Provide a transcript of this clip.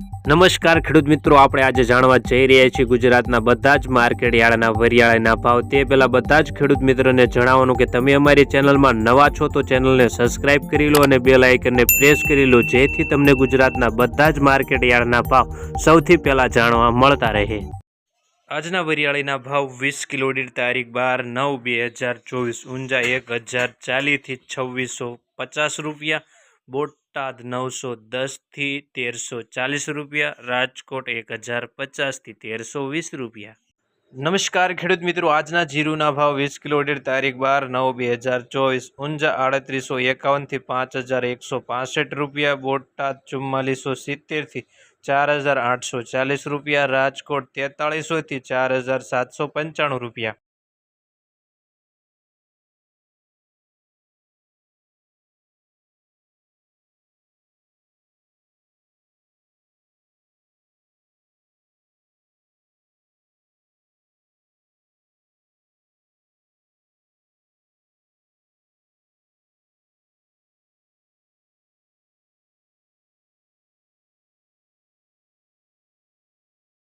નમસ્કાર ખેડૂત મિત્રો, આપણે આજે જાણવા જઈ રહ્યા છીએ ગુજરાતના બધા જ માર્કેટ યાર્ડના વરિયાળાના ભાવ. તે પહેલાં બધા જ ખેડૂત મિત્રોને જણાવવાનું કે તમે અમારી ચેનલમાં નવા છો તો ચેનલને સબસ્ક્રાઇબ કરી લો અને બેલ આઇકનને પ્રેસ કરી લો, જેથી તમને ગુજરાતના બધા જ માર્કેટ યાર્ડના ભાવ સૌથી પહેલાં જાણવા મળતા રહે. આજના વરિયાળીના ભાવ વીસ કિલો દીઠ તારીખ બાર નવ બે હજાર ચોવીસ, ઊંઝા એક હજાર ચાલીસથી છવ્વીસો પચાસ રૂપિયા બોટાદ નવસો દસથી તેરસો ચાલીસ રૂપિયા રાજકોટ એક હજાર પચાસથી તેરસો વીસ રૂપિયા નમસ્કાર ખેડૂત મિત્રો આજના જીરુના ભાવ વીસ કિલો દીઠ તારીખ બાર નવ બે હજાર ચોવીસ ઊંઝા આડત્રીસો એકાવનથી પાંચ હજાર એકસો પાસઠ રૂપિયા બોટાદ ચુમ્માલીસો સિત્તેરથી ચાર હજાર આઠસો ચાલીસ રૂપિયા રાજકોટ તેતાળીસોથી ચાર હજાર સાતસો પંચાણું રૂપિયા